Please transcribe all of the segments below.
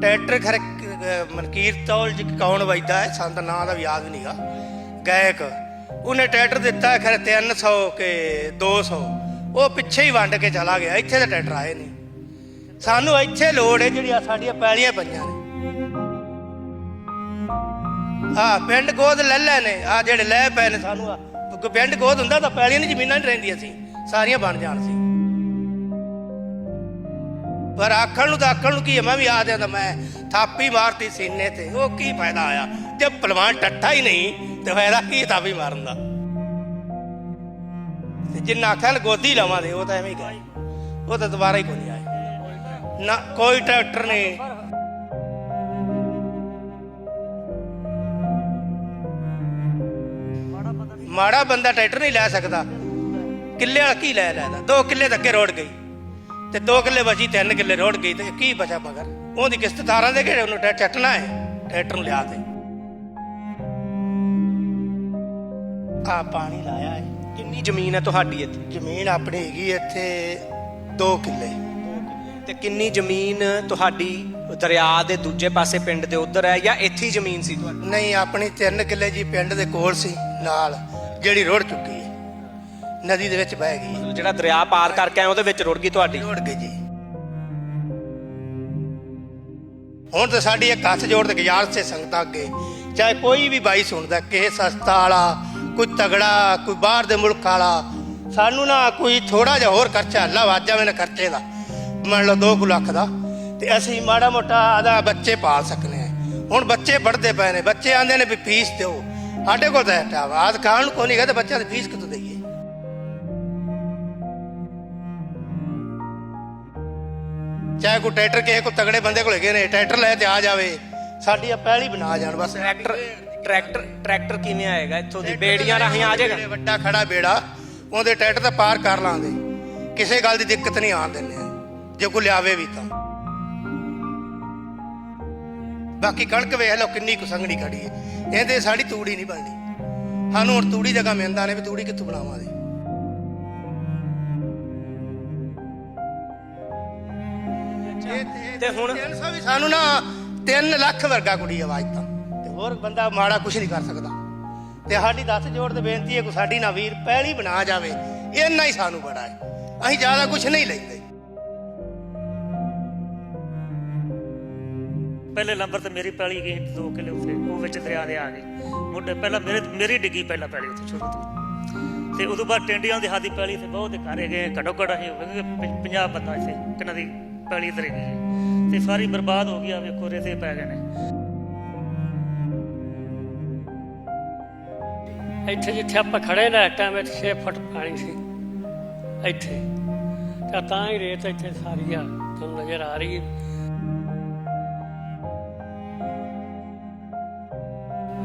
Tractor ਖਰ ਮਨਕੀਰ ਤੌਲ ਜੀ ਕੌਣ ਵਜਦਾ ਹੈ? ਸਾਨੂੰ ਨਾਂ ਦਾ ਵੀ ਯਾਦ ਵੀ ਨਹੀਂਗਾ ਗਾਇਕ, ਉਹਨੇ ਟਰੈਕਟਰ ਦਿੱਤਾ ਹੈ ਖਰੇ 300 ਕੇ 200 ਉਹ ਪਿੱਛੇ ਹੀ ਵੰਡ ਕੇ ਚਲਾ ਗਿਆ, ਇੱਥੇ ਤਾਂ ਟਰੈਕਟਰ ਆਏ ਨਹੀਂ। ਸਾਨੂੰ ਇੱਥੇ ਲੋੜ ਹੈ ਜਿਹੜੀਆਂ ਸਾਡੀਆਂ ਪੈਲੀਆਂ ਪਈਆਂ ਨੇ। ਆ ਪਿੰਡ ਗੋਦ ਲੈ ਲੈ ਨੇ ਆ ਜਿਹੜੇ ਲੈ ਪਏ ਨੇ ਸਾਨੂੰ ਆ ਪਿੰਡ ਗੋਦ ਹੁੰਦਾ ਤਾਂ ਪੈਲੀਆਂ ਨਹੀਂ ਜ਼ਮੀਨਾਂ ਨਹੀਂ ਰਹਿੰਦੀਆਂ ਸੀ, ਸਾਰੀਆਂ ਬਣ ਜਾਣ ਸੀ। ਪਰ ਆਖਣ ਨੂੰ ਤਾਂ ਆਖਣ ਨੂੰ ਕੀ ਹੈ? ਮੈਂ ਵੀ ਆ ਜਾਂਦਾ, ਮੈਂ ਥਾਪੀ ਮਾਰਤੀ ਸੀਨੇ ਤੇ। ਉਹ ਕੀ ਫਾਇਦਾ ਆਇਆ? ਜੇ ਪਹਿਲਵਾਨ ਟੱਟਾ ਹੀ ਨਹੀਂ, ਤੇ ਫਾਇਦਾ ਕੀ ਥਾਪੀ ਮਾਰਨ ਦਾ? ਤੇ ਜਿੰਨਾ ਆਖਣ ਗੋਦੀ ਲਵਾਂ ਦੇ, ਉਹ ਤਾਂ ਐਵੇਂ ਹੀ ਗਏ। ਉਹ ਤਾਂ ਦੁਬਾਰਾ ਹੀ ਕੋਈ ਆਏ। ਨਾ, ਕੋਈ ਟਰੈਕਟਰ ਨਹੀਂ। ਮਾੜਾ ਬੰਦਾ ਟਰੈਕਟਰ ਨਹੀਂ ਲੈ ਸਕਦਾ। ਕਿੱਲੇ ਵਾਲਾ ਕੀ ਲੈ ਲੈਦਾ? ਦੋ ਕਿੱਲੇ ਤੱਕ ਰੋੜ ਗਈ। ਤੇ ਦੋ ਕਿੱਲੇ ਬਚੀ ਤਿੰਨ ਕਿੱਲੇ ਰੋੜ ਗਈ ਤੇ ਕੀ ਬਚਾ ਮਗਰ? ਉਹਦੀ ਕਿਸ਼ਤ ਤਾਰਾਂ ਦੇ ਘੇੜੇ ਉਹਨੂੰ ਚੱਟਣਾ ਹੈ ਟਰੈਕਟਰ ਲਿਆ ਤੇ ਆ ਪਾਣੀ ਲਾਇਆ ਹੈ ਕਿੰਨੀ ਜ਼ਮੀਨ ਹੈ ਤੁਹਾਡੀ ਇੱਥੇ? ਜ਼ਮੀਨ ਆਪਣੀ ਹੈਗੀ ਇੱਥੇ 2 ਕਿੱਲੇ। ਤੇ ਕਿੰਨੀ ਜ਼ਮੀਨ ਤੁਹਾਡੀ ਦਰਿਆ ਦੇ ਦੂਜੇ ਪਾਸੇ ਪਿੰਡ ਦੇ ਉਧਰ ਹੈ ਜਾਂ ਇੱਥੇ ਹੀ ਜ਼ਮੀਨ ਸੀ ਤੁਹਾਡੀ? ਨਹੀਂ ਆਪਣੀ 3 ਕਿੱਲੇ ਜੀ ਪਿੰਡ ਦੇ ਕੋਲ ਸੀ ਨਾਲ ਜਿਹੜੀ ਰੁੜ ਚੁੱਕੀ ਹੈ। ਨਦੀ ਦੇ ਵਿੱਚ ਬਹਿ ਗਈ। ਜਿਹੜਾ ਦਰਿਆ ਪਾਰ ਕਰਕੇ ਆਏ ਉਹਦੇ ਵਿੱਚ ਰੁੜ ਗਈ ਤੁਹਾਡੀ? ਜੋੜ ਗਏ ਜੀ। ਹੁਣ ਤਾਂ ਸਾਡੀ ਇੱਕ ਹੱਥ ਜੋੜ ਕੇ ਗੁਜ਼ਾਰਿਸ਼ ਸੇ ਸੰਗਤਾਂ ਅੱਗੇ। ਚਾਹੇ ਕੋਈ ਵੀ ਬਾਈ ਸੁਣਦਾ ਕਿਸੇ ਸਸਤਾ ਵਾਲਾ ਕੋਈ ਤਗੜਾ ਕੋਈ ਬਾਹਰ ਦੇ ਮੁਲਕ ਵਾਲਾ ਸਾਨੂੰ ਨਾ ਕੋਈ ਥੋੜਾ ਜਿਹਾ ਹੋਰ ਖਰਚਾ ਅੱਲਾ ਵੱਜ ਜਾਵੇ ਨਾ ਖਰਚੇ ਦਾ। ਮੰਨ ਲਓ 2 ਲੱਖ ਦਾ। ਤੇ ਅਸੀਂ ਮਾੜਾ ਮੋਟਾ ਆਦਾ ਬੱਚੇ ਪਾਲ ਸਕਨੇ ਆ। ਹੁਣ ਬੱਚੇ ਪੜ੍ਹਦੇ ਪਏ ਨੇ ਬੱਚੇ ਆਂਦੇ ਨੇ ਵੀ ਫੀਸ ਦਿਓ। ਸਾਡੇ ਕੋਲ ਤਾਂ ਆਵਾਜ਼ ਖਾਣ ਨੂੰ ਕੋਈ ਨਹੀਂ ਤੇ ਬੱਚਿਆਂ ਦੀ ਫੀਸ ਕਿੱਥੋਂ ਦਈਏ? ਚਾਹੇ ਕੋਈ ਟਰੈਕਟਰ ਕਿਸੇ ਕੋ ਤਗੜੇ ਬੰਦੇ ਕੋਲ ਹੈਗੇ ਨੇ ਟਰੈਕਟਰ ਲੈ ਤੇ ਆ ਜਾਵੇ ਸਾਡੀ ਆ ਪਹਿਲੀ ਬਣਾ ਜਾਣ ਬਸ। ਟਰੈਕਟਰ ਟਰੈਕਟਰ ਟਰੈਕਟਰ ਕਿਵੇਂ ਆਏਗਾ ਇੱਥੋਂ ਦੀ? ਬੇੜੀਆਂ ਰਾਹੀਂ ਆ ਜਾਏਗਾ? ਵੱਡਾ ਖੜਾ ਬੇੜਾ ਉਹਦੇ ਟਰੈਕਟਰ ਤਾਂ ਪਾਰ ਕਰ ਲਾਂਦੇ ਕਿਸੇ ਗੱਲ ਦੀ ਦਿੱਕਤ ਨਹੀਂ ਆਣ ਦਿੰਦੇ। ਜੇ ਕੋਈ ਲਿਆਵੇ ਵੀ ਤਾਂ। ਬਾਕੀ ਕਣਕ ਵੇਖ ਲਓ ਕਿੰਨੀ ਕੁ ਸੰਘਣੀ ਖੜੀ ਹੈ। ਇਹਦੇ ਸਾਡੀ ਤੂੜੀ ਨਹੀਂ ਬਣਦੀ। ਸਾਨੂੰ ਹੁਣ ਤੂੜੀ ਜਗ੍ਹਾ ਮਿਲਦਾ ਨੇ ਵੀ ਤੂੜੀ ਕਿੱਥੋਂ ਬਣਾਵਾਂਗੇ? ਤੇ ਹੁਣ 300 ਵੀ ਸਾਨੂੰ ਨਾ 3 ਲੱਖ ਵਰਗਾ ਕੁੜੀ ਆਵਾਜ਼ ਤਾਂ। ਤੇ ਹੋਰ ਬੰਦਾ ਮਾੜਾ ਕੁਝ ਨਹੀਂ ਕਰ ਸਕਦਾ। ਤੇ ਸਾਡੀ ਦੱਸ ਜੋੜ ਤੇ ਬੇਨਤੀ ਹੈ ਕਿ ਸਾਡੀ ਨਾ ਵੀਰ ਪਹਿਲੀ ਬਣਾ ਜਾਵੇ। ਇੰਨਾ ਹੀ ਸਾਨੂੰ ਬੜਾ ਹੈ। ਅਸੀਂ ਜ਼ਿਆਦਾ ਕੁਝ ਨਹੀਂ ਲੈਂਦੇ। ਪਹਿਲੇ ਨੰਬਰ ਤੇ ਮੇਰੀ ਪੈਲੀ ਗਈ ਦੋ ਕਿਲੇ ਉੱਥੇ ਉਹ ਵਿੱਚ ਦਰਿਆ ਦੇ ਆ ਗਏ। ਮੁੰਡੇ ਪਹਿਲਾਂ ਮੇਰੇ ਮੇਰੀ ਡਿੱਗੀ ਪਹਿਲਾਂ ਪੈਲੀ ਉੱਥੇ ਸ਼ੁਰੂ ਤੋਂ। ਤੇ ਉਦੋਂ ਬਾਅਦ ਟਿੰਡੀਆਂ ਦੀ ਹਾਦੀ ਪੈਲੀ ਤੇ ਬਹੁਤ ਘਰ ਗਏ ਘੱਟੋ ਘੱਟ ਅਸੀਂ ਹੋਵੇਗੇ 50 ਬੰਦਾ ਇੱਥੇ ਕਿਨਾਂ ਦੀ ਪੈਲੀ ਤਰੇ ਗਈ ਤੇ ਸਾਰੀ ਬਰਬਾਦ ਹੋ ਗਈ ਆ, ਵੇਖੋ, ਰੇਤੇ ਪੈ ਗਏ ਨੇ। ਇੱਥੇ ਜਿੱਥੇ ਆਪਾਂ ਖੜੇ ਨਾ ਟਾਈਮ ਵਿੱਚ 6 ਫੁੱਟ ਪਾਣੀ ਸੀ। ਇੱਥੇ। ਤਾਂ ਤਾਂ ਹੀ ਰੇਤ ਇੱਥੇ ਸਾਰੀ ਆ, ਤੁਹਾਨੂੰ ਨਜ਼ਰ ਆ ਰਹੀ ਹੈ।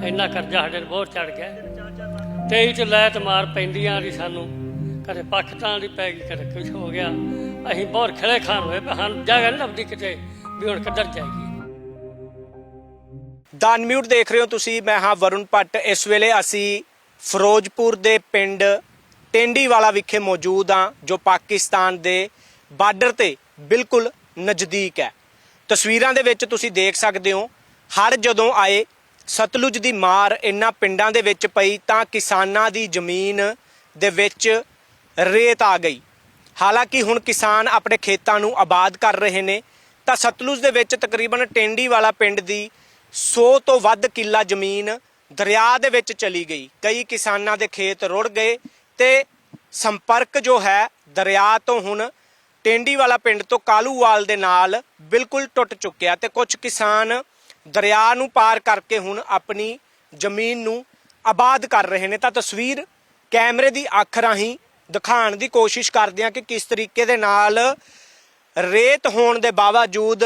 ਇੰਨਾ ਕਰਜ਼ਾ ਸਾਡੇ ਬਹੁਤ ਚੜ ਗਿਆ। ਤੇਈ ਚ ਲੈ ਤੇ ਮਾਰ ਪੈਂਦੀਆਂ ਦੀ ਸਾਨੂੰ। ਕਦੇ ਪਾਕਿਸਤਾਨ ਦੀ ਪੈ ਗਈ, ਕਦੇ ਕੁਝ ਹੋ ਗਿਆ। ਅਸੀਂ ਬਹੁਤ ਖਿਲੇ ਖਾਨ ਹੋਏ, ਪਰ ਸਾਨੂੰ ਜਗ੍ਹਾ ਨਹੀਂ ਲੱਭਦੀ ਕਿਤੇ। ਵੀ ਹੁਣ ਕਿੱਧਰ ਜਾਈਏ ਦਾਨ ਮਿਊਟ ਦੇਖ ਰਹੇ ਹੋ ਤੁਸੀਂ, ਮੈਂ ਹਾਂ ਵਰੁਣ ਭੱਟ। ਇਸ ਵੇਲੇ ਅਸੀਂ ਫਿਰੋਜ਼ਪੁਰ ਦੇ ਪਿੰਡ ਟੈਂਡੀਵਾਲਾ ਵਿਖੇ ਮੌਜੂਦ ਹਾਂ, ਜੋ ਪਾਕਿਸਤਾਨ ਦੇ ਬਾਰਡਰ ਤੇ ਬਿਲਕੁਲ ਨਜ਼ਦੀਕ ਹੈ। ਤਸਵੀਰਾਂ ਦੇ ਵਿੱਚ ਤੁਸੀਂ ਦੇਖ ਸਕਦੇ ਹੋ ਹੜ ਜਦੋਂ ਆਏ ਸਤਲੁਜ ਦੀ ਮਾਰ ਇਨ੍ਹਾਂ ਪਿੰਡਾਂ ਦੇ ਵਿੱਚ ਪਈ, ਤਾਂ ਕਿਸਾਨਾਂ ਦੀ ਜ਼ਮੀਨ ਦੇ ਵਿੱਚ ਰੇਤ ਆ ਗਈ। ਹਾਲਾਂਕਿ ਹੁਣ ਕਿਸਾਨ ਆਪਣੇ ਖੇਤਾਂ ਨੂੰ ਆਬਾਦ ਕਰ ਰਹੇ ਨੇ ਤਾਂ ਸਤਲੁਜ ਦੇ ਵਿੱਚ ਤਕਰੀਬਨ ਟੈਂਡੀ ਵਾਲਾ ਪਿੰਡ ਦੀ 100 ਤੋਂ ਵੱਧ ਕਿੱਲਾ ਜ਼ਮੀਨ ਦਰਿਆ ਦੇ ਵਿੱਚ ਚਲੀ ਗਈ। ਕਈ ਕਿਸਾਨਾਂ ਦੇ ਖੇਤ ਰੁੜ ਗਏ ਤੇ ਸੰਪਰਕ ਜੋ ਹੈ ਦਰਿਆ ਤੋਂ ਹੁਣ ਟੈਂਡੀ ਵਾਲਾ ਪਿੰਡ ਤੋਂ ਕਾਲੂਵਾਲ ਦੇ ਨਾਲ ਬਿਲਕੁਲ ਟੁੱਟ ਚੁੱਕਿਆ ਤੇ ਕੁਝ ਕਿਸਾਨ ਦਰਿਆ ਨੂੰ ਪਾਰ ਕਰਕੇ ਹੁਣ ਆਪਣੀ ਜ਼ਮੀਨ ਨੂੰ ਆਬਾਦ ਕਰ ਰਹੇ ਨੇ। ਤਾਂ ਤਸਵੀਰ ਕੈਮਰੇ ਦੀ ਅੱਖ ਰਾਹੀਂ ਦਿਖਾਉਣ ਦੀ ਕੋਸ਼ਿਸ਼ ਕਰਦੇ ਹਾਂ ਕਿ ਕਿਸ ਤਰੀਕੇ ਦੇ ਨਾਲ ਰੇਤ ਹੋਣ ਦੇ ਬਾਵਜੂਦ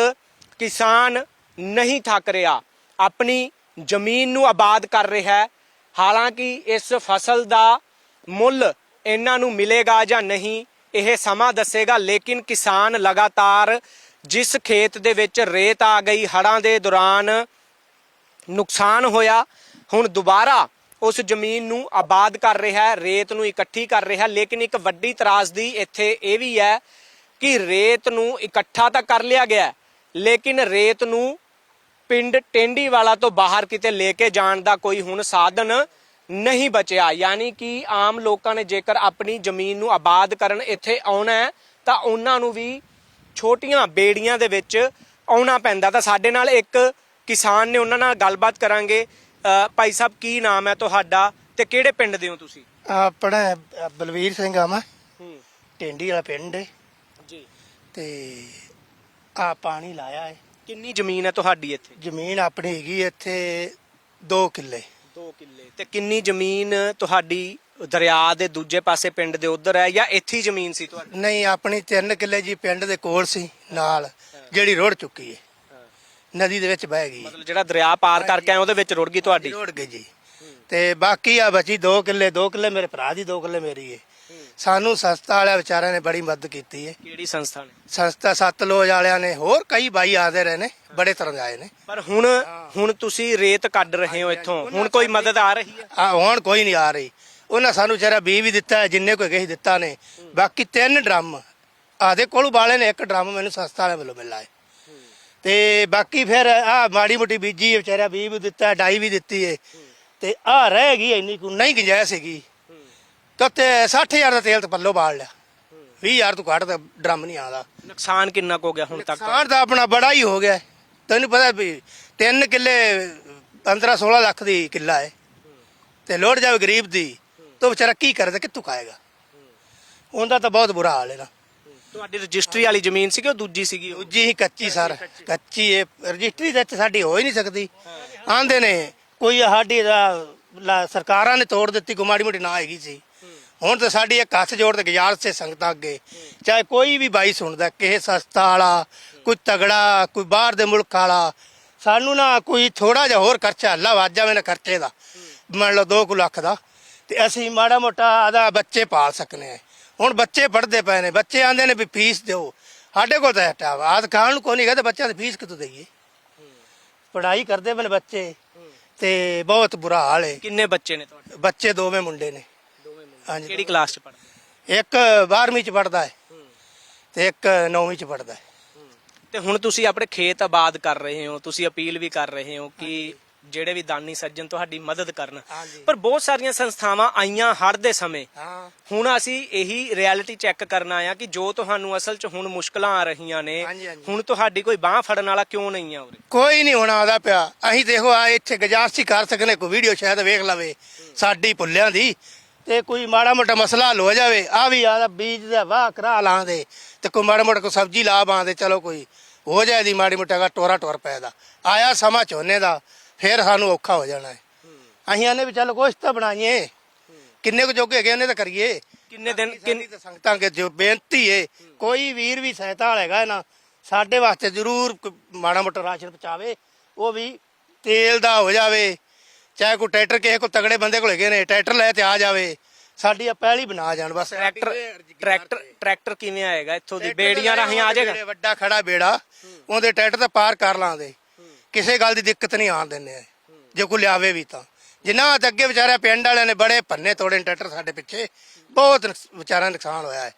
ਕਿਸਾਨ ਨਹੀਂ ਥੱਕ ਰਿਹਾ। ਆਪਣੀ ਜ਼ਮੀਨ ਨੂੰ ਆਬਾਦ ਕਰ ਰਿਹਾ ਹੈ। ਹਾਲਾਂਕਿ ਇਸ ਫਸਲ ਦਾ ਮੁੱਲ ਇਹਨਾਂ ਨੂੰ ਮਿਲੇਗਾ ਜਾਂ ਨਹੀਂ, ਇਹ ਸਮਾਂ ਦੱਸੇਗਾ, ਲੇਕਿਨ ਕਿਸਾਨ ਲਗਾਤਾਰ ਜਿਸ ਖੇਤ ਦੇ ਵਿੱਚ ਰੇਤ ਆ ਗਈ ਹੜਾਂ ਦੇ ਦੌਰਾਨ ਨੁਕਸਾਨ ਹੋਇਆ, ਹੁਣ ਦੁਬਾਰਾ ਉਸ ਜ਼ਮੀਨ ਨੂੰ ਆਬਾਦ ਕਰ ਰਿਹਾ ਹੈ, ਰੇਤ ਨੂੰ ਇਕੱਠੀ ਕਰ ਰਿਹਾ ਲੇਕਿਨ ਇੱਕ ਵੱਡੀ ਤਰਾਸਦੀ ਇੱਥੇ ਇਹ ਵੀ ਹੈ ਕਿ ਰੇਤ ਨੂੰ ਇਕੱਠਾ ਤਾਂ ਕਰ ਲਿਆ ਗਿਆ ਲੇਕਿਨ ਰੇਤ ਨੂੰ ਪਿੰਡ ਟੈਂਡੀਵਾਲਾ ਤੋਂ ਬਾਹਰ ਕਿਤੇ ਲੈ ਕੇ ਜਾਣ ਦਾ ਕੋਈ ਹੁਣ ਸਾਧਨ ਨਹੀਂ ਬਚਿਆ। ਯਾਨੀ ਕਿ ਆਮ ਲੋਕਾਂ ਨੇ ਜੇਕਰ ਆਪਣੀ ਜ਼ਮੀਨ ਨੂੰ ਆਬਾਦ ਕਰਨ ਇੱਥੇ ਆਉਣਾ ਹੈ ਤਾਂ ਉਹਨਾਂ ਨੂੰ ਵੀ ਛੋਟੀਆਂ ਬੇੜੀਆਂ ਦੇ ਵਿੱਚ ਆਉਣਾ ਪੈਂਦਾ। ਤਾਂ ਸਾਡੇ ਨਾਲ ਇੱਕ ਕਿਸਾਨ ਨੇ ਉਹਨਾਂ ਨਾਲ ਗੱਲਬਾਤ ਕਰਾਂਗੇ। ਭਾਈ ਸਾਹਿਬ ਕੀ ਨਾਮ ਹੈ ਤੁਹਾਡਾ ਤੇ ਕਿਹੜੇ ਪਿੰਡ ਦੇ ਹੋ ਤੁਸੀਂ? ਆਪਣਾ ਬਲਵੀਰ ਸਿੰਘ ਆ ਮੈਂ। ਟਿੰਡੀ ਵਾਲਾ ਪਿੰਡ ਹੈ ਤੇ ਆ ਪਾਣੀ ਲਾਇਆ ਹੈ ਕਿੰਨੀ ਜ਼ਮੀਨ ਹੈ ਤੁਹਾਡੀ ਇੱਥੇ? ਜ਼ਮੀਨ ਆਪਣੀ ਹੈਗੀ ਇੱਥੇ 2 ਕਿੱਲੇ। 2 ਕਿੱਲੇ। ਤੇ ਕਿੰਨੀ ਜ਼ਮੀਨ ਤੁਹਾਡੀ ਦਰਿਆ ਦੇ ਦੂਜੇ ਪਾਸੇ ਪਿੰਡ ਦੇ ਉਧਰ ਹੈ ਜਾਂ ਇੱਥੇ ਹੀ ਜ਼ਮੀਨ ਸੀ ਤੁਹਾਡੀ? ਨਹੀਂ ਆਪਣੀ 3 ਕਿੱਲੇ ਜੀ ਪਿੰਡ ਦੇ ਕੋਲ ਸੀ ਨਾਲ ਜਿਹੜੀ ਰੁੜ ਚੁੱਕੀ ਹੈ। ਨਦੀ ਦੇ ਵਿੱਚ ਬਹਿ ਗਈ। ਮਤਲਬ ਜਿਹੜਾ ਦਰਿਆ ਪਾਰ ਕਰਕੇ ਆਏ ਉਹਦੇ ਵਿੱਚ ਰੁੜ ਗਈ ਤੁਹਾਡੀ? ਰੁੜ ਗਈ ਜੀ। ਤੇ ਬਾਕੀ ਆ ਬਚੀ 2 ਕਿੱਲੇ 2 ਕਿੱਲੇ ਮੇਰੇ ਭਰਾ ਦੀ 2 ਕਿੱਲੇ ਮੇਰੀ ਹੈ ਸਾਨੂੰ ਸੰਸਥਾ ਵਾਲਿਆਂ ਵਿਚਾਰਿਆਂ ਨੇ ਬੜੀ ਮਦਦ ਕੀਤੀ ਹੈ। ਕਿਹੜੀ ਸੰਸਥਾ ਨੇ? ਸੰਸਥਾ ਸਤਲੋਜ ਵਾਲਿਆਂ ਨੇ ਹੋਰ ਕਈ ਬਾਈ ਆਦੇ ਰਹੇ ਨੇ ਬੜੇ ਤਰ੍ਹਾਂ ਦੇ ਆਏ ਨੇ। ਪਰ ਹੁਣ ਹੁਣ ਤੁਸੀਂ ਰੇਤ ਕੱਢ ਰਹੇ ਹੋ ਇੱਥੋਂ। ਹੁਣ ਕੋਈ ਮਦਦ ਆ ਰਹੀ ਹੈ? ਆ ਹੁਣ ਕੋਈ ਨਹੀਂ ਆ ਰਹੀ। ਉਹਨਾਂ ਸਾਨੂੰ ਵਿਚਾਰਾ ਬੀ ਵੀ ਦਿੱਤਾ ਹੈ, ਜਿੰਨੇ ਕੋਈ ਕਹੀ ਦਿੱਤਾ ਨੇ ਬਾਕੀ ਤਿੰਨ ਡਰਮ। ਆਦੇ ਕੋਲ ਬਾਲੇ ਨੇ ਇੱਕ ਡਰਮ ਮੈਨੂੰ ਸੰਸਥਾ ਵਾਲਿਆਂ ਵੱਲੋਂ ਮਿਲਾ ਹੈ। ਤੇ ਬਾਕੀ ਫਿਰ ਆ ਮਾੜੀ ਮੋਟੀ ਬੀਜੀ ਹੈ ਵਿਚਾਰਾ ਬੀ ਵੀ ਦਿੱਤਾ ਡਾਈ ਵੀ ਦਿੱਤੀ ਹੈ। ਤੇ ਆ ਰਹਿ ਗਈ ਇੰਨੀ ਕੁ ਨਹੀਂ ਗੁੰਜਾਇਸ਼ ਸੀਗੀ ਤਾਂ ਤੇ 60000 ਦਾ ਤੇਲ ਤੇ ਪੱਲੋ ਬਾਲ ਲਿਆ। 20000 ਤੋਂ ਘੱਟ ਤਾਂ ਡਰਮ ਨਹੀਂ ਆਉਂਦਾ। ਨੁਕਸਾਨ ਕਿੰਨਾ ਕੁ ਹੋ ਗਿਆ ਹੁਣ ਤੱਕ? ਨੁਕਸਾਨ ਤਾਂ ਆਪਣਾ ਬੜਾ ਹੀ ਹੋ ਗਿਆ। ਤੈਨੂੰ ਪਤਾ ਵੀ ਤਿੰਨ ਕਿੱਲੇ 15 16 ਲੱਖ ਦੀ ਕਿੱਲਾ ਹੈ। ਤੇ ਲੋੜ ਜਾਵੇ ਗਰੀਬ ਦੀ ਤਾਂ ਵਿਚਾਰਾ ਕੀ ਕਰਦਾ ਕਿੱਥੋਂ ਖਾਏਗਾ? ਉਹਦਾ ਤਾਂ ਬਹੁਤ ਬੁਰਾ ਹਾਲ ਹੈ ਨਾ। ਤੁਹਾਡੀ ਰਜਿਸਟਰੀ ਵਾਲੀ ਜ਼ਮੀਨ ਸੀ ਕਿ ਉਹ ਦੂਜੀ ਸੀਗੀ? ਦੂਜੀ ਹੀ ਕੱਚੀ ਸਰ ਕੱਚੀ ਹੈ ਰਜਿਸਟਰੀ ਤਾਂ ਇੱਥੇ ਸਾਡੀ ਹੋ ਹੀ ਨਹੀਂ ਸਕਦੀ। ਆਂਦੇ ਨੇ ਕੋਈ ਸਾਡੀ ਦਾ- ਲਾ- ਸਰਕਾਰਾਂ ਨੇ ਤੋੜ ਦਿੱਤੀ ਕੋਈ ਮਾੜੀ ਮੋਟੀ ਨਾ ਹੈਗੀ ਸੀ। ਹੁਣ ਤਾਂ ਸਾਡੀ ਇੱਕ ਹੱਥ ਜੋੜ ਕੇ ਗੁਜ਼ਾਰਿਸ਼ ਸੇ ਸੰਗਤਾਂ ਅੱਗੇ। ਚਾਹੇ ਕੋਈ ਵੀ ਬਾਈ ਸੁਣਦਾ ਕਿਸੇ ਸੰਸਥਾ ਵਾਲਾ ਕੋਈ ਤਗੜਾ ਕੋਈ ਬਾਹਰ ਦੇ ਮੁਲਕ ਵਾਲਾ ਸਾਨੂੰ ਨਾ ਕੋਈ ਥੋੜਾ ਜਿਹਾ ਹੋਰ ਖਰਚਾ ਹੱਲਾ ਵੱਜ ਜਾਵੇ ਨਾ ਖਰਚੇ ਦਾ। ਮੰਨ ਲਓ 2 ਲੱਖ ਦਾ। ਤੇ ਅਸੀਂ ਮਾੜਾ ਮੋਟਾ ਆਦਾ ਬੱਚੇ ਪਾਲ ਸਕਨੇ ਆ। ਹੁਣ ਬੱਚੇ ਪੜ੍ਹਦੇ ਪਏ ਨੇ ਬੱਚੇ ਆਂਦੇ ਨੇ ਵੀ ਫੀਸ ਦਿਓ। ਸਾਡੇ ਕੋਲ ਤਾਂ ਹਟਾ ਆਦ ਖਾਣ ਨੂੰ ਕੋਈ ਨਹੀਂ ਤੇ ਬੱਚਿਆਂ ਦੀ ਫੀਸ ਕਿੱਥੋਂ ਦਈਏ? ਪੜ੍ਹਾਈ ਕਰਦੇ ਨੇ ਬੱਚੇ। ਤੇ ਬਹੁਤ ਬੁਰਾ ਹਾਲ ਹੈ ਕਿੰਨੇ ਬੱਚੇ ਨੇ ਤੁਹਾਡੇ? ਬੱਚੇ ਦੋਵੇਂ ਮੁੰਡੇ ਨੇ। ਹਾਂਜੀ। ਕਿਹੜੀ ਕਲਾਸ ਚ ਪੜ੍ਹਦੇ? ਇੱਕ 12ਵੀਂ ਚ ਪੜਦਾ ਹੈ ਤੇ ਇੱਕ 9ਵੀਂ ਚ ਪੜਦਾ ਹੈ। ਤੇ ਹੁਣ ਤੁਸੀਂ ਆਪਣੇ ਖੇਤ ਆਬਾਦ ਕਰ ਰਹੇ ਹੋ ਤੁਸੀਂ ਅਪੀਲ ਵੀ ਕਰ ਰਹੇ ਹੋ ਕਿ ਜਿਹੜੇ ਵੀ ਦਾਨੀ ਸੱਜਣ ਤੁਹਾਡੀ ਮਦਦ ਕਰਨ। ਹਾਂਜੀ। ਪਰ ਬਹੁਤ ਸਾਰੀਆਂ ਸੰਸਥਾਵਾਂ ਆਈਆਂ ਹੜ੍ਹ ਦੇ ਸਮੇਂ। ਹਾਂ। ਹੁਣ ਅਸੀਂ ਇਹੀ ਰਿਐਲਿਟੀ ਚੈੱਕ ਕਰਨ ਆਇਆ ਕਿ ਜੋ ਤੁਹਾਨੂੰ ਅਸਲ 'ਚ ਹੁਣ ਮੁਸ਼ਕਲਾਂ ਆ ਰਹੀਆਂ ਨੇ ਹਾਂਜੀ, ਹਾਂਜੀ। ਹੁਣ ਤੁਹਾਡੀ ਕੋਈ ਬਾਹ ਫੜਨ ਵਾਲਾ ਕਿਉਂ ਨਹੀਂ ਆ ਉਰੇ? ਕੋਈ ਨਹੀਂ ਹੋਣਾ ਆਦਾ ਪਿਆ। ਅਸੀਂ ਦੇਖੋ ਆ ਇੱਥੇ ਗਜਾਸੀ ਕਰ ਸਕਨੇ ਕੋਈ ਵੀਡੀਓ ਸ਼ਾਇਦ ਵੇਖ ਲਵੇ ਸਾਡੀ ਪੁੱਲਿਆਂ ਦੀ। ਤੇ ਕੋਈ ਮਾੜਾ ਮੋਟਾ ਮਸਲਾ ਹੱਲ ਹੋ ਜਾਵੇ ਆ ਵੀ ਆਦਾ ਬੀਜ ਦਾ ਵਾਹ ਕਰਾ ਲਾਂਦੇ ਤੇ ਕੋਈ ਮਾੜਾ ਮੋਟਾ ਕੋਈ ਸਬਜ਼ੀ ਲਾ ਬਾਂਦੇ ਚਲੋ ਕੋਈ ਹੋ ਜਾਏ ਦੀ ਮਾੜੀ ਮੋਟਾ ਦਾ ਟੋਰਾ ਟੋਰ ਪੈਦਾ ਆਇਆ ਸਮਾਂ ਝੋਨੇ ਦਾ ਫਿਰ ਸਾਨੂੰ ਔਖਾ ਹੋ ਜਾਣਾ ਹੈ। ਅਸੀਂ ਆਨੇ ਵੀ ਚੱਲ ਕੁਛ ਤਾਂ ਬਣਾਈਏ। ਕਿੰਨੇ ਕੁ ਜੋਗੇ ਹੈਗੇ ਉਹਨੇ ਤਾਂ ਕਰੀਏ। ਕਿੰਨੇ ਦਿਨ ਕਿੰਨ ਤਾਂ ਸੰਗਤਾਂ ਅੱਗੇ ਜੋ ਬੇਨਤੀ ਏ ਕੋਈ ਵੀਰ ਵੀ ਸਹਾਇਤਾ ਵਾਲਾ ਹੈਗਾ ਨਾ ਸਾਡੇ ਵਾਸਤੇ ਜ਼ਰੂਰ ਮਾੜਾ ਮੋਟਾ ਰਾਸ਼ਨ ਪਹੁੰਚਾਵੇ ਉਹ ਵੀ ਤੇਲ ਦਾ ਹੋ ਜਾਵੇ ਚਾਹੇ ਕੋਈ ਟਰੈਕਟਰ ਕਿਸੇ ਕੋਲ ਤਗੜੇ ਬੰਦੇ ਕੋਲ ਹੈਗੇ ਨੇ ਟਰੈਕਟਰ ਲੈ ਤੇ ਆ ਜਾਵੇ ਸਾਡੀ ਆ ਪਹਿਲੀ ਬਣਾ ਜਾਣ ਬਸ ਟਰੈਕਟਰ ਟਰੈਕਟਰ ਟਰੈਕਟਰ ਕਿਵੇਂ ਆਏਗਾ? ਇੱਥੋਂ ਦੀ ਬੇੜੀਆਂ ਰਾਹੀਂ ਆ ਜਾਏਗਾ। ਵੱਡਾ ਖੜਾ ਬੇੜਾ ਉਹਦੇ ਟਰੈਕਟਰ ਤਾਂ ਪਾਰ ਕਰ ਲਾਂਦੇ। ਕਿਸੇ ਗੱਲ ਦੀ ਦਿੱਕਤ ਨਹੀਂ ਆਣ ਦਿੰਦੇ ਜੇ ਕੋਈ ਲਿਆਵੇ ਵੀ ਤਾਂ। ਜਿਨ੍ਹਾਂ ਤੇ ਅੱਗੇ ਵਿਚਾਰੇ ਪਿੰਡ ਵਾਲਿਆਂ ਨੇ ਬੜੇ ਭੰਨੇ ਤੋੜੇ ਟਰੈਕਟਰ ਸਾਡੇ ਪਿੱਛੇ ਬਹੁਤ ਵਿਚਾਰਿਆਂ ਦਾ ਨੁਕਸਾਨ ਹੋਇਆ ਹੈ।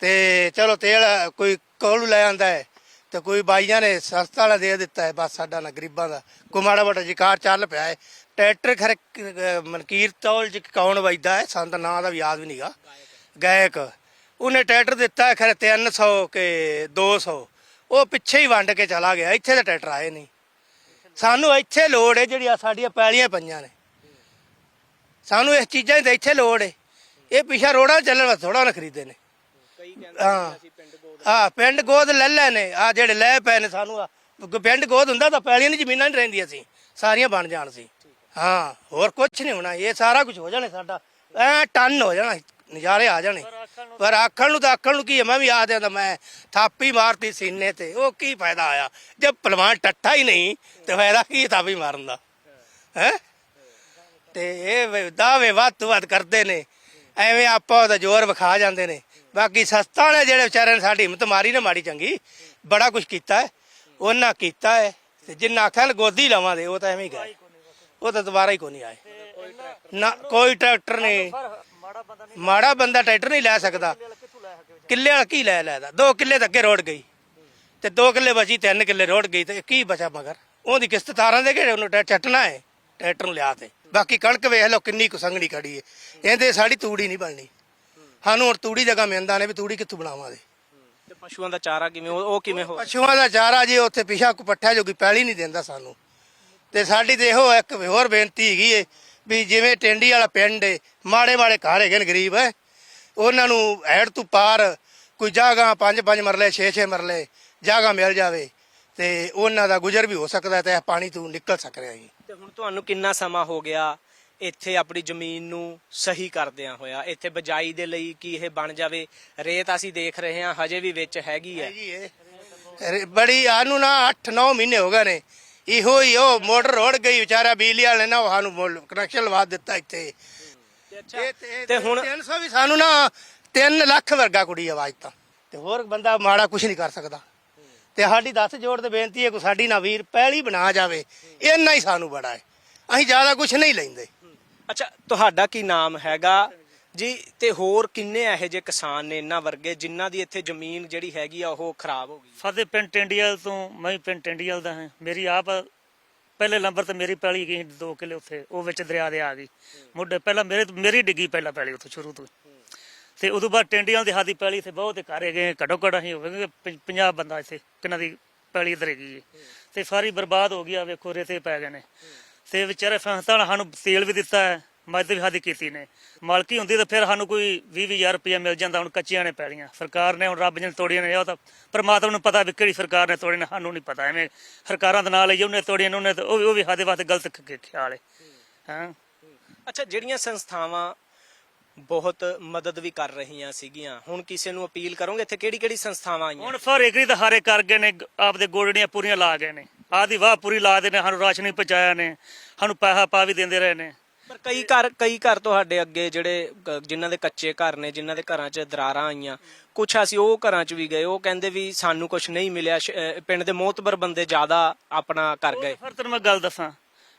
ਤੇ ਚਲੋ ਤੇਲ ਕੋਈ ਕੋਲ ਲੈ ਆਂਦਾ ਹੈ ਤੇ ਕੋਈ ਬਾਈਆਂ ਨੇ ਸਸਤਾ ਵਾਲਾ ਦੇ ਦਿੱਤਾ ਹੈ ਬਸ ਸਾਡਾ ਨਾ ਗਰੀਬਾਂ ਦਾ। ਕੋਈ ਮਾੜਾ ਮੋਟਾ ਜਿਕਾਰ ਚੱਲ ਪਿਆ ਹੈ ਟਰੈਕਟਰ ਖਰੇ ਮਨਕੀਰ ਤੌਲ ਚ ਕੌਣ ਵਜਦਾ ਹੈ? ਸਾਨੂੰ ਤਾਂ ਨਾਂ ਦਾ ਵੀ ਯਾਦ ਵੀ ਨਹੀਂਗਾ ਗਾਇਕ। ਉਹਨੇ ਟਰੈਕਟਰ ਦਿੱਤਾ ਹੈ ਖਰੇ 300 ਕੇ 200 ਉਹ ਪਿੱਛੇ ਹੀ ਵੰਡ ਕੇ ਚਲਾ ਗਿਆ। ਇੱਥੇ ਤਾਂ ਟਰੈਕਟਰ ਆਏ ਨਹੀਂ। ਸਾਨੂੰ ਇੱਥੇ ਲੋੜ ਹੈ ਜਿਹੜੀਆਂ ਸਾਡੀਆਂ ਪੈਲੀਆਂ ਪਈਆਂ ਨੇ। ਸਾਨੂੰ ਇਸ ਚੀਜ਼ਾਂ ਦੀ ਤਾਂ ਇੱਥੇ ਲੋੜ ਹੈ। ਇਹ ਪਿਛਾ ਰੋੜਾ ਚੱਲਣ ਵਾਸਤੇ ਥੋੜਾ ਨਾ ਖਰੀਦੇ ਨੇ। ਹਾਂ। ਆ ਪਿੰਡ ਗੋਦ। ਲੈ ਲੈ ਨੇ ਆ ਜਿਹੜੇ ਲੈ ਪਏ ਨੇ ਸਾਨੂੰ ਆ ਪਿੰਡ ਗੋਦ ਹੁੰਦਾ ਤਾਂ ਪੈਲੀਆਂ ਦੀ ਜ਼ਮੀਨਾਂ ਨਹੀਂ ਰਹਿੰਦੀਆਂ ਸੀ। ਸਾਰੀਆਂ ਬਣ ਜਾਣ ਸੀ। ਹਾਂ ਹੋਰ ਕੁਝ ਨਹੀਂ ਹੋਣਾ ਇਹ ਸਾਰਾ ਕੁਝ ਹੋ ਜਾਣਾ ਸਾਡਾ। ਐ ਟਨ ਹੋ ਜਾਣਾ ਨਜ਼ਾਰੇ ਆ ਜਾਣੇ। ਪਰ ਆਖਣ ਨੂੰ ਤਾਂ ਆਖਣ ਨੂੰ ਕੀ ਹੈ ਮੈਂ ਵੀ ਆ ਦਿਆਂ ਤਾਂ ਮੈਂ ਥਾਪੀ ਮਾਰਤੀ ਸੀਨੇ ਤੇ ਉਹ ਕੀ ਫਾਇਦਾ ਆਇਆ? ਜਦ ਪਹਿਲਵਾਨ ਟੱਠਾ ਹੀ ਨਹੀਂ ਤੇ ਫਾਇਦਾ ਕੀ ਥਾਪੀ ਮਾਰਨ ਦਾ? ਹੈ? ਤੇ ਇਹ ਵੇ- ਦਾਅਵੇ ਵੱਧ ਤੋਂ ਵੱਧ ਕਰਦੇ ਨੇ। ਐਵੇਂ ਆਪਾਂ ਉਹਦਾ ਜ਼ੋਰ ਵਿਖਾ ਜਾਂਦੇ ਨੇ। ਬਾਕੀ ਸਸਤਾ ਵਾਲੇ ਜਿਹੜੇ ਵਿਚਾਰੇ ਨੇ ਸਾਡੀ ਹਿੰਮਤ ਮਾਰੀ ਨਾ ਮਾੜੀ ਚੰਗੀ ਬੜਾ ਕੁਝ ਕੀਤਾ ਹੈ। ਉਹਨਾਂ ਕੀਤਾ ਹੈ ਤੇ ਜਿੰਨਾ ਆਖਿਆ ਗੋਦੀ ਲਵਾਂ ਦੇ ਉਹ ਤਾਂ ਐਵੇਂ ਹੀ ਗਏ। ਉਹ ਤਾਂ ਦੁਬਾਰਾ ਹੀ ਕੋਈ ਨਹੀਂ ਆਏ। ਨਾ ਕੋਈ ਟਰੈਕਟਰ ਨਹੀਂ। ਮਾੜਾ ਬੰਦਾ ਨਹੀਂ ਮਾੜਾ ਬੰਦਾ ਟਰੈਕਟਰ ਨਹੀਂ ਲੈ ਸਕਦਾ। ਕਿੱਲੇ ਵਾਲਾ ਕੀ ਲੈ ਲੈਦਾ? ਦੋ ਕਿੱਲੇ ਤਾਂ ਅੱਗੇ ਰੋੜ ਗਈ। ਤੇ 2 ਕਿੱਲੇ ਬਚੀ 3 ਕਿੱਲੇ ਰੋੜ ਗਈ ਤੇ ਕੀ ਬਚਾ ਮਗਰ? ਉਹਦੀ ਕਿਸ਼ਤ ਤਾਰਾਂ ਦੇ ਕੇ ਉਹਨੂੰ ਚੱਟਣਾ ਹੈ ਟਰੈਕਟਰ ਨੂੰ ਲਿਆ ਤੇ। ਬਾਕੀ ਕਣਕ ਵੇਖ ਲਓ ਕਿੰਨੀ ਕੁ ਸੰਘਣੀ ਖੜੀ ਹੈ ਇਹਦੇ ਸਾਡੀ ਤੂੜੀ ਨਹੀਂ ਬਣਨੀ। ਸਾਨੂੰ ਹੁਣ ਤੂੜੀ ਜਗ੍ਹਾ ਮਿਲਦਾ ਨੇ ਵੀ ਤੂੜੀ ਕਿੱਥੋਂ ਬਣਾਵਾਂਗੇ? ਤੇ ਪਸ਼ੂਆਂ ਦਾ ਚਾਰਾ ਕਿਵੇਂ ਉਹ ਉਹ ਕਿਵੇਂ ਹੋ ਪਸ਼ੂਆਂ ਦਾ ਚਾਰਾ ਜੀ ਉੱਥੇ ਪਿਛਾ ਕੋ ਪੱਠਾ ਜੋਗੀ ਪੈਲੀ ਨਹੀਂ ਦਿੰਦਾ ਸਾਨੂੰ। ਤੇ ਸਾਡੀ ਤੇ ਇਹੋ ਇੱਕ ਹੋਰ ਬੇਨਤੀ ਹੈਗੀ ਏ ਵੀ ਜਿਵੇਂ ਟੈਂਡੀ ਵਾਲਾ ਪਿੰਡ ਏ ਮਾੜੇ ਮਾੜੇ ਘਰ ਹੈਗੇ ਨੇ ਗਰੀਬ ਹੈ। ਉਹਨਾਂ ਨੂੰ ਹੈਡ ਤੋਂ ਪਾਰ ਕੋਈ ਜਗ੍ਹਾ ਪੰਜ ਪੰਜ ਮਰਲੇ 6 6 ਮਰਲੇ ਜਗ੍ਹਾ ਮਿਲ ਜਾਵੇ ਤੇ ਉਹਨਾਂ ਦਾ ਗੁਜ਼ਰ ਵੀ ਹੋ ਸਕਦਾ ਤੇ ਇਹ ਪਾਣੀ ਤੋਂ ਨਿਕਲ ਸਕ ਰਿਹਾ ਜੀ। ਤੇ ਹੁਣ ਤੁਹਾਨੂੰ ਕਿੰਨਾ ਸਮਾਂ ਹੋ ਗਿਆ ਇੱਥੇ ਆਪਣੀ ਜ਼ਮੀਨ ਨੂੰ ਸਹੀ ਕਰਦਿਆਂ ਹੋਇਆ? ਇੱਥੇ ਬਜਾਈ ਦੇ ਲਈ ਕੀ ਇਹ ਬਣ ਜਾਵੇ? ਰੇਤ ਅਸੀਂ ਦੇਖ ਰਹੇ ਹਾਂ ਹਜੇ ਵੀ ਵਿੱਚ ਹੈਗੀ ਹੈ। ਬੜੀ ਆਨੂੰ ਨਾ 8-9 ਮਹੀਨੇ ਹੋ ਗਏ ਨੇ। ਇਹੋ ਹੀ ਉਹ ਮੋਟਰ ਰੋੜ ਗਈ ਵਿਚਾਰਾ ਬਿਜਲੀ ਵਾਲੇ ਨੇ ਉਹ ਸਾਨੂੰ ਕਨੈਕਸ਼ਨ ਲਵਾ ਦਿੱਤਾ ਇੱਥੇ। ਤੇ- ਹੁਣ 300 ਵੀ ਸਾਨੂੰ ਨਾ 3 ਲੱਖ ਵਰਗਾ ਕੁੜੀ ਆਵਾਜ਼ ਤਾਂ। ਤੇ ਹੋਰ ਬੰਦਾ ਮਾੜਾ ਕੁਝ ਨਹੀਂ ਕਰ ਸਕਦਾ। ਤੇ ਸਾਡੀ ਦੱਸ ਜੋੜ ਤੇ ਬੇਨਤੀ ਹੈ ਕਿ ਸਾਡੀ ਨਾ ਵੀਰ ਪਹਿਲੀ ਬਣਾ ਜਾਵੇ। ਇੰਨਾ ਹੀ ਸਾਨੂੰ ਬੜਾ ਹੈ। ਅਸੀਂ ਜ਼ਿਆਦਾ ਕੁਝ ਨਹੀਂ ਲੈਂਦੇ। ਅੱਛਾ ਤੁਹਾਡਾ ਕੀ ਨਾਮ ਹੈਗਾ? ਜੀ, ਤੇ ਹੋਰ ਕਿੰਨੇ ਇਹੋ ਜਿਹੇ ਕਿਸਾਨ ਨੇ ਇਹਨਾਂ ਵਰਗੇ ਜਿਨ੍ਹਾਂ ਦੀ ਇੱਥੇ ਜ਼ਮੀਨ ਜਿਹੜੀ ਹੈਗੀ ਆ ਉਹ ਖਰਾਬ ਹੋ ਗਈ? ਸਾਡੇ ਪਿੰਡ ਟੈਂਡੀਵਾਲ ਤੋਂ, ਮੈਂ ਪਿੰਡ ਟੈਂਡੀਵਾਲ ਦਾ ਹਾਂ। ਮੇਰੀ ਆਪ, ਪਹਿਲੇ ਨੰਬਰ ਤੇ ਮੇਰੀ ਪੈਲੀ ਗਈ 2 ਕਿੱਲੇ ਉੱਥੇ, ਉਹ ਵਿੱਚ ਦਰਿਆ ਦੇ ਆ ਗਈ। ਮੁੱਢੇ ਪਹਿਲਾਂ ਮੇਰੇ, ਮੇਰੀ ਡਿੱਗੀ ਪਹਿਲਾਂ ਪੈਲੀ ਉੱਥੇ ਸ਼ੁਰੂ ਤੋਂ ਹੀ। ਤੇ ਉਦੋਂ ਬਾਅਦ ਟੈਂਡੀਵਾਲ ਦੀ ਹਾਦੀ ਪੈਲੀ ਤੇ ਬਹੁਤ ਘਰ ਗਏ ਘੱਟੋ ਘੱਟ ਅਸੀਂ ਹੋਵੇਗੇ 50 ਬੰਦਾ ਇੱਥੇ, ਕਿੰਨਾ ਦੀ ਪੈਲੀ ਇਧਰ ਹੈਗੀ ਤੇ ਸਾਰੀ ਬਰਬਾਦ ਹੋ ਗਈ ਆ, ਵੇਖੋ ਰੇਤੇ ਪੈ ਗਏ ਨੇ। ਤੇ ਵਿਚਾਰੇ ਫੰਸਤਾਂ ਸਾਨੂੰ ਤੇਲ ਵੀ ਦਿੱਤਾ ਹੈ। ਮਦਦ ਵੀ ਸਾਡੀ ਕੀਤੀ ਨੇ। ਮਾਲਕੀ ਹੁੰਦੀ ਤਾਂ ਫਿਰ ਸਾਨੂੰ ਕੋਈ 20000 ਰੁਪਏ ਮਿਲ ਜਾਂਦਾ ਹੁਣ ਕੱਚੀਆਂ ਨੇ ਪੈਲੀਆਂ। ਸਰਕਾਰ ਨੇ ਹੁਣ ਰੱਬ ਨੇ ਤੋੜੀਆਂ ਨੇ ਉਹ ਤਾਂ ਪਰਮਾਤਮਾ ਨੂੰ ਪਤਾ ਵੀ ਕਿਹੜੀ ਸਰਕਾਰ ਨੇ ਤੋੜੀਆਂ ਨੇ ਸਾਨੂੰ ਨਹੀਂ ਪਤਾ। ਐਵੇਂ ਸਰਕਾਰਾਂ ਦੇ ਨਾਲ ਲਈ ਉਹਨੇ ਤੋੜੀਆਂ ਨੇ ਉਹਨੇ ਤਾਂ ਉਹ ਵੀ ਉਹ ਵੀ ਸਾਡੇ ਵਾਸਤੇ ਗਲਤ ਖਿਆਲ ਹੈ ਹਾਂ? ਅੱਛਾ ਜਿਹੜੀਆਂ ਸੰਸਥਾਵਾਂ ਬਹੁਤ ਮਦਦ ਵੀ ਕਰ ਰਹੀਆਂ ਸੀਗੀਆਂ ਹੁਣ ਕਿਸੇ ਨੂੰ ਅਪੀਲ ਕਰੋਗੇ? ਇੱਥੇ ਕਿਹੜੀ ਕਿਹੜੀ ਸੰਸਥਾਵਾਂ ਆਈਆਂ? ਹੁਣ ਫਰ ਏਕਰੀ ਤਾਂ ਹਾਰੇ ਕਰ ਗਏ ਨੇ ਆਪਦੇ ਗੋੜੜੀਆਂ ਪੂਰੀਆਂ ਲਾ ਗਏ ਨੇ। ਆਦੀ ਵਾਹ ਪੂਰੀ ਲਾ ਦੇ ਨੇ ਸਾਨੂੰ ਰਾਸ਼ਨ ਵੀ ਪਹੁੰਚਾਇਆ ਨੇ ਸਾਨੂੰ ਪੈਸਾ ਪਾ ਵੀ ਦਿੰਦੇ ਰਹੇ ਨੇ। ਪਰ ਕਈ ਘਰ ਕਈ ਘਰ ਤੁਹਾਡੇ ਅੱਗੇ ਜਿਹੜੇ ਕ- ਜਿਨ੍ਹਾਂ ਦੇ ਕੱਚੇ ਘਰ ਨੇ ਜਿਨ੍ਹਾਂ ਦੇ ਘਰਾਂ 'ਚ ਦਰਾਰਾਂ ਆਈਆਂ ਕੁਛ ਅਸੀਂ ਉਹ ਘਰਾਂ 'ਚ ਵੀ ਗਏ ਉਹ ਕਹਿੰਦੇ ਵੀ ਸਾਨੂੰ ਕੁਝ ਨਹੀਂ ਮਿਲਿਆ ਸ਼- ਅਹ ਪਿੰਡ ਦੇ ਮੋਤਬਰ ਬੰਦੇ ਜ਼ਿਆਦਾ ਆਪਣਾ ਕਰ ਗਏ। ਫਿਰ ਤੈਨੂੰ ਮੈਂ ਗੱਲ ਦੱਸਾਂ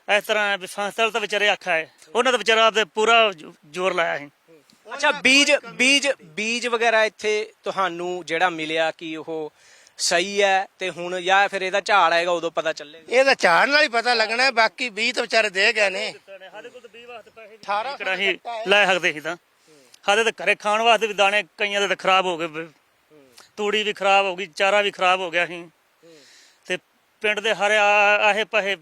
ਇਸ ਤਰ੍ਹਾਂ ਵੀ ਸੰਸਥਾ ਤਾਂ ਵਿਚਾਰੇ ਆਖਾ ਹੈ ਉਹਨਾਂ ਦਾ ਵਿਚਾਰਾ ਆਪਦੇ ਪੂਰਾ ਜ- ਜ਼ੋਰ ਲਾਇਆ ਸੀ। ਅੱਛਾ ਬੀਜ ਬੀਜ ਬੀਜ ਵਗੈਰਾ ਇੱਥੇ ਤੁਹਾਨੂੰ ਜਿਹੜਾ ਮਿਲਿਆ ਕਿ ਉਹ ਸਹੀ ਹੈ ਤੇ ਹੁਣ ਜਾਂ ਫਿਰ ਇਹਦਾ ਝਾੜ ਆਏਗਾ ਉਦੋਂ ਪਤਾ ਚੱਲੇਗਾ? ਇਹਦਾ ਝਾੜ ਨਾਲ ਹੀ ਪਤਾ ਲੱਗਣਾ ਹੈ, ਬਾਕੀ 20 ਤਾਂ ਵਿਚਾਰੇ ਦੇ ਗਏ ਨੇ। ਸਾਡੇ ਕੋਲ ਤਾਂ 20 ਵਾਸਤੇ ਪੈਸੇ 18 ਕਿਹੜਾ ਅਸੀਂ ਲੈ ਸਕਦੇ ਸੀ ਤਾਂ। ਸਾਡੇ ਤਾਂ ਘਰੇ ਖਾਣ ਵਾਸਤੇ ਵੀ ਦਾਣੇ ਕਈਆਂ ਦੇ ਤਾਂ ਖਰਾਬ ਹੋ ਗਏ। ਬ- ਤੂੜੀ ਵੀ ਖਰਾਬ ਹੋ ਗਈ ਚਾਰਾ ਵੀ ਖਰਾਬ ਹੋ ਗਿਆ ਸੀ। ਤੇ ਪਿੰਡ ਦੇ ਹਰੇ ਆਹੇ ਪਹੇ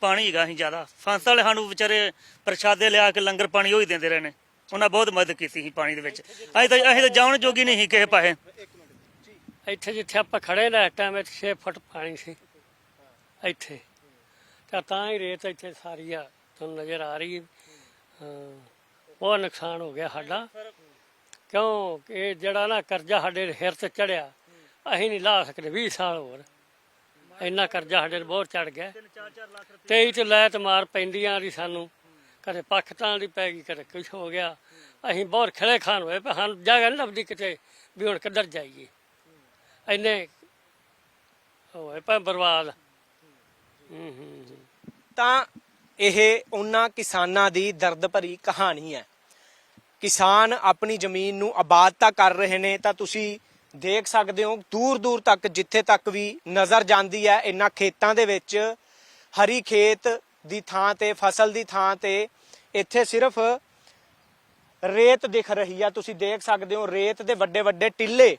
ਪਾਣੀ ਹੈਗਾ ਸੀ ਜ਼ਿਆਦਾ। ਫਾਂਸ ਵਾਲੇ ਸਾਨੂੰ ਵਿਚਾਰੇ ਪ੍ਰਸ਼ਾਦੇ ਲਿਆ ਕੇ ਲੰਗਰ ਪਾਣੀ ਉਹ ਹੀ ਦਿੰਦੇ ਰਹੇ ਨੇ। ਉਹਨਾਂ ਬਹੁਤ ਮਦਦ ਕੀਤੀ ਸੀ ਪਾਣੀ ਦੇ ਵਿੱਚ। ਅਸੀਂ ਤਾਂ ਅਸੀਂ ਤਾਂ ਜਾਣ ਜੋਗੀ ਨਹੀਂ ਸੀ ਕਿਸੇ ਪਾਸੇ ਇੱਥੇ ਜਿੱਥੇ ਆਪਾਂ ਖੜੇ ਨੇ ਇਸ ਟਾਈਮ ਇੱਥੇ 6 ਫੁੱਟ ਪਾਣੀ ਸੀ। ਇੱਥੇ। ਤਾਂ ਤਾਂ ਹੀ ਰੇਤ ਇੱਥੇ ਸਾਰੀ ਆ ਤੁਹਾਨੂੰ ਨਜ਼ਰ ਆ ਰਹੀ ਹੈ। ਹਾਂ, ਨੁਕਸਾਨ ਹੋ ਗਿਆ ਸਾਡਾ। ਕਿਉਂ ਇਹ ਜਿਹੜਾ ਨਾ ਕਰਜ਼ਾ ਸਾਡੇ ਸਿਰ ਤੇ ਚੜਿਆ ਅਸੀਂ ਨਹੀਂ ਲਾ ਸਕਦੇ 20 ਸਾਲ ਹੋਰ। ਇੰਨਾ ਕਰਜ਼ਾ ਸਾਡੇ ਤੇ ਬਹੁਤ ਚੜ ਗਿਆ। ਤੇ ਇਹ ਚ ਲੈ ਮਾਰ ਪੈਂਦੀਆਂ ਦੀ ਸਾਨੂੰ। ਕਦੇ ਪਾਕਿਸਤਾਨ ਦੀ ਪੈ ਗਈ ਕਦੇ ਕੁਝ ਹੋ ਗਿਆ। ਅਸੀਂ ਬਹੁਤ ਖਲੇ ਖਾਨ ਹੋਏ ਪਰ ਸਾਨੂੰ ਜਗ੍ਹਾ ਨਹੀਂ ਲੱਭਦੀ ਕਿਤੇ ਵੀ ਹੁਣ ਕਿੱਧਰ ਜਾਈਏ। ਇੰਨੇ ਹੋਏ ਪਾ ਬਰਬਾਦ। ਹੂੰ ਹੂੰ ਹੂੰ। ਤਾਂ ਇਹ ਉਹਨਾਂ ਕਿਸਾਨਾਂ ਦੀ ਦਰਦ ਭਰੀ ਕਹਾਣੀ ਹੈ। ਕਿਸਾਨ ਆਪਣੀ ਜ਼ਮੀਨ ਨੂੰ ਆਬਾਦ ਤਾਂ ਕਰ ਰਹੇ ਨੇ, ਤਾਂ ਤੁਸੀਂ ਦੇਖ ਸਕਦੇ ਹੋ, ਦੂਰ ਦੂਰ ਤੱਕ, ਜਿੱਥੇ ਤੱਕ ਵੀ ਨਜ਼ਰ ਜਾਂਦੀ ਹੈ, ਇਹਨਾਂ ਖੇਤਾਂ ਦੇ ਵਿੱਚ ਹਰੀ ਖੇਤ ਦੀ ਥਾਂ ਤੇ, ਫਸਲ ਦੀ ਥਾਂ ਤੇ, ਇੱਥੇ ਸਿਰਫ ਰੇਤ ਦਿਖ ਰਹੀ ਆ ਤੁਸੀਂ ਦੇਖ ਸਕਦੇ ਹੋ, ਰੇਤ ਦੇ ਵੱਡੇ ਵੱਡੇ ਟਿੱਲੇ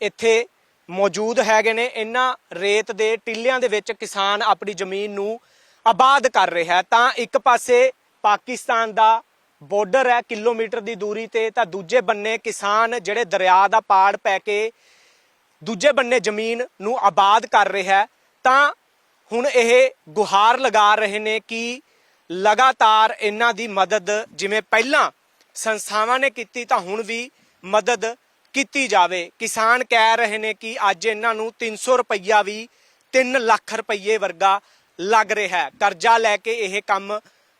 ਇੱਥੇ ਮੌਜੂਦ ਹੈਗੇ ਨੇ। ਇਹਨਾਂ ਰੇਤ ਦੇ ਟਿੱਲਿਆਂ ਦੇ ਵਿੱਚ ਕਿਸਾਨ ਆਪਣੀ ਜ਼ਮੀਨ ਨੂੰ ਆਬਾਦ ਕਰ ਰਿਹਾ ਤਾਂ ਇੱਕ ਪਾਸੇ ਪਾਕਿਸਤਾਨ ਦਾ ਬਾਰਡਰ ਹੈ, ਕਿਲੋਮੀਟਰ ਦੀ ਦੂਰੀ ਤੇ। ਤਾਂ ਦੂਜੇ ਬੰਨੇ ਕਿਸਾਨ ਜਿਹੜੇ ਦਰਿਆ ਦਾ ਪਾੜ ਪੈ ਕੇ ਦੂਜੇ ਬੰਨੇ ਜ਼ਮੀਨ ਨੂੰ ਆਬਾਦ ਕਰ ਰਿਹਾ ਤਾਂ ਹੁਣ ਇਹ ਗੁਹਾਰ ਲਗਾ ਰਹੇ ਨੇ ਕਿ ਲਗਾਤਾਰ ਇਹਨਾਂ ਦੀ ਮਦਦ ਜਿਵੇਂ ਪਹਿਲਾਂ ਸੰਸਥਾਵਾਂ ਨੇ ਕੀਤੀ, ਤਾਂ ਹੁਣ ਵੀ ਮਦਦ ਕੀਤੀ ਜਾਵੇ। ਕਿਸਾਨ ਕਹਿ ਰਹੇ ਨੇ ਕਿ ਅੱਜ ਇਹਨਾਂ ਨੂੰ 300 ਰੁਪਈਆ ਵੀ 3 ਲੱਖ ਰੁਪਈਏ ਵਰਗਾ ਲੱਗ ਰਿਹਾ ਹੈ। ਕਰਜ਼ਾ ਲੈ ਕੇ ਇਹ ਕੰਮ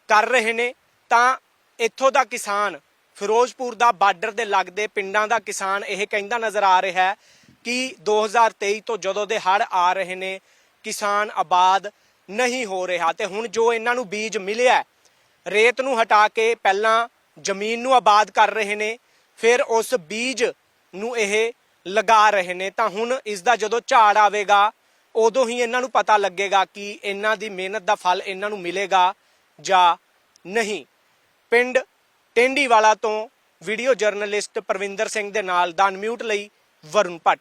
ਕਰ ਰਹੇ ਨੇ, ਤਾਂ ਇੱਥੋਂ ਦਾ ਕਿਸਾਨ, ਫਿਰੋਜ਼ਪੁਰ ਦਾ ਬਾਰਡਰ ਦੇ ਲੱਗਦੇ ਪਿੰਡਾਂ ਦਾ ਕਿਸਾਨ ਇਹ ਕਹਿੰਦਾ ਨਜ਼ਰ ਆ ਰਿਹਾ ਹੈ ਕਿ 2023 ਤੋਂ ਜਦੋਂ ਦੇ ਹੜ੍ਹ ਆ ਰਹੇ ਨੇ, ਕਿਸਾਨ ਆਬਾਦ ਨਹੀਂ ਹੋ ਰਿਹਾ। ਤੇ ਹੁਣ ਜੋ ਇਹਨਾਂ ਨੂੰ ਬੀਜ ਮਿਲਿਆ ਰੇਤ ਨੂੰ ਹਟਾ ਕੇ ਪਹਿਲਾਂ ਜ਼ਮੀਨ ਨੂੰ ਆਬਾਦ ਕਰ ਰਹੇ ਨੇ, ਫਿਰ ਉਸ ਬੀਜ ਨੂੰ ਇਹ ਲਗਾ ਰਹੇ ਨੇ। ਤਾਂ ਹੁਣ ਇਸ ਦਾ ਜਦੋਂ ਝਾੜ ਆਵੇਗਾ ਉਦੋਂ ਹੀ ਇਹਨਾਂ ਨੂੰ ਪਤਾ ਲੱਗੇਗਾ ਕਿ ਇਹਨਾਂ ਦੀ ਮਿਹਨਤ ਦਾ ਫਲ ਇਹਨਾਂ ਨੂੰ ਮਿਲੇਗਾ ਜਾਂ ਨਹੀਂ। ਪਿੰਡ ਟੈਂਡੀਵਾਲਾ ਤੋਂ ਵੀਡੀਓ ਜਰਨਲਿਸਟ ਪ੍ਰਵਿੰਦਰ ਸਿੰਘ ਦੇ ਨਾਲ ਦਾ ਅਨਮਿਊਟ ਲਈ ਵਰੁਣ ਭੱਟ।